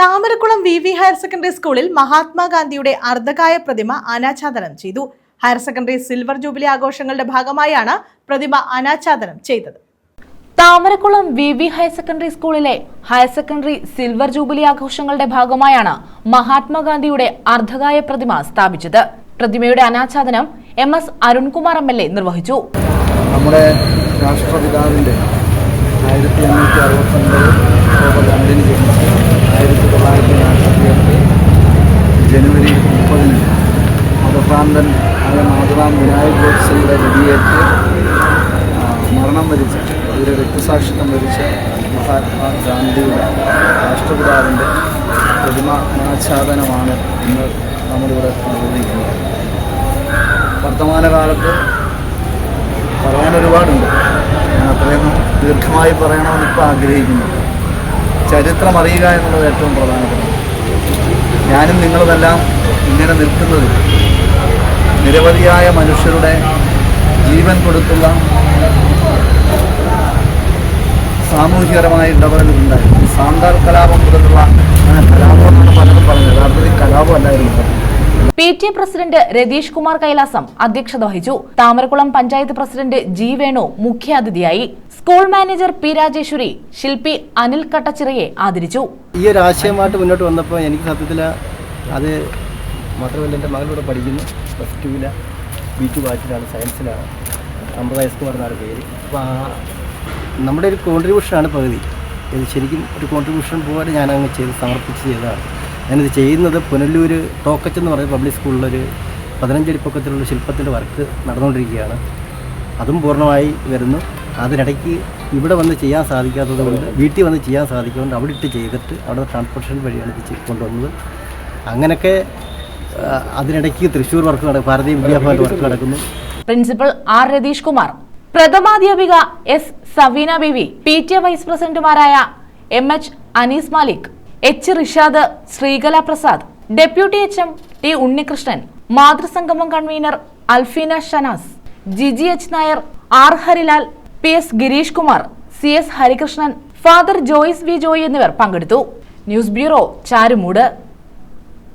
Thamarakulam V V higher secondary സ്കൂളിൽ മഹാത്മാഗാന്ധിയുടെ അർദ്ധകായ പ്രതിമ അനാച്ഛാദനം ചെയ്തു. ഹയർ സെക്കൻഡറി സിൽവർ ജൂബിലി ആഘോഷങ്ങളുടെ ഭാഗമായാണ് പ്രതിമ അനാച്ഛാദനം ചെയ്തത്. Thamarakulam V V higher secondary സ്കൂളിലെ ഹയർ സെക്കൻഡറി സിൽവർ ജൂബിലി ആഘോഷങ്ങളുടെ ഭാഗമായാണ് മഹാത്മാഗാന്ധിയുടെ അർദ്ധകായ പ്രതിമ സ്ഥാപിച്ചത്. പ്രതിമയുടെ അനാച്ഛാദനം M S Arunkumar M L A നിർവഹിച്ചു. നമ്മുടെ രാഷ്ട്രപിതാവിന്റെ ആയിരത്തി അഞ്ഞൂറ്റി അറുപത്തൊൻപത് മതഭ്രാന്തൻ അല്ലെങ്കിൽ മാധുറാം വിനായക് ഗോഡ്സെയുടെ വെടിയേറ്റ് മരണം വരിച്ച ഒരു രക്തസാക്ഷിത്വം വരിച്ച മഹാത്മാഗാന്ധിയുടെ രാഷ്ട്രപിതാവിന്റെ പ്രതിമ അനാച്ഛാദനമാണ് ഇന്ന് നമ്മളിവിടെ നിർവഹിക്കുന്നത്. വർത്തമാനകാലത്ത് പറയാൻ ഒരുപാടുണ്ട്. ഞാൻ അത്രയും ദീർഘമായി പറയണമെന്ന് ഇപ്പോൾ ആഗ്രഹിക്കുന്നു. ചരിത്രം അറിയുക എന്നുള്ളത് ഏറ്റവും പ്രധാനപ്പെട്ടത്. ഞാനും നിങ്ങളുമെല്ലാം ഇങ്ങനെ നിൽക്കുന്നത് നിരവധിയായ മനുഷ്യരുടെ ജീവൻ കൊടുത്തുള്ള സാമൂഹികപരമായ ഇടപെടലുണ്ടായി സാന്താർ കലാപം മുതലുള്ള അങ്ങനെ കലാപം എന്നാണ് പലരും പറഞ്ഞത് യഥാർത്ഥത്തിൽ കലാപം അല്ലായിരുന്നു. പറഞ്ഞത് P T A president Ratheesh Kumar Kailasam അധ്യക്ഷത വഹിച്ചു. താമരക്കുളം പഞ്ചായത്ത് പ്രസിഡന്റ് ജി വേണു മുഖ്യാതിഥിയായി. സ്കൂൾ മാനേജർ പി രാജേശ്വരി ശില്പി അനിൽ കട്ടച്ചിറയെ ആദരിച്ചു. ഈ ഒരു ആശയമായിട്ട് മുന്നോട്ട് വന്നപ്പോൾ എനിക്ക് സത്യത്തിൽ അത് മാത്രമല്ല എന്റെ മകളൂടെ പഠിക്കുന്നു. പ്ലസ് ടുവില ബി ടു ബാച്ചിലാണ് സയൻസിലാണ്. അമൃത ഹൈസ്കുമാർ എന്നാണ് പേര്. അപ്പോൾ നമ്മുടെ ഒരു കോൺട്രിബ്യൂഷനാണ് പകുതി. ഇത് ശരിക്കും ഒരു കോൺട്രിബ്യൂഷൻ പോലെ ഞാൻ അങ്ങ് ചെയ്ത് സമർപ്പിച്ച് ചെയ്തതാണ്. ഞാനിത് ചെയ്യുന്നത് പുനലൂർ ടോക്കച്ച് എന്ന് പറയുന്ന പബ്ലിക് സ്കൂളിലൊരു പതിനഞ്ചടി പൊക്കത്തിലുള്ള ശില്പത്തിന്റെ വർക്ക് നടന്നുകൊണ്ടിരിക്കുകയാണ്. അതും പൂർണമായി വരുന്നു. അതിനിടയ്ക്ക് ഇവിടെ വന്ന് ചെയ്യാൻ സാധിക്കാത്തത് കൊണ്ട് വീട്ടിൽ വന്ന് ചെയ്യാൻ സാധിക്കുന്നുണ്ട് അവിടെ ഇട്ട് ചെയ്തിട്ട് അവിടെ ട്രാൻസ്പോർട്ടേഷൻ വഴിയാണ് ഇത് കൊണ്ടുവന്നത്. അങ്ങനെയൊക്കെ അതിനിടയ്ക്ക് തൃശ്ശൂർ വർക്ക് നടക്കും ഭാരതീയ വിദ്യാഭ്യാസ വർക്ക് നടക്കുന്നു. Principal R Ratheesh Kumar പ്രഥമാധ്യാപിക S Saveena Baby P T A vice പ്രസിഡന്റുമാരായ M H Anees Malik H Rishad Sreekala Prasad deputy H M T Unnikrishnan മാതൃസംഗമം convener Alfeena Shanas Giji H Nair R Harilal P S Gireesh Kumar C S Harikrishnan father Joyce V Joy എന്നിവർ പങ്കെടുത്തു. News bureau Charummood.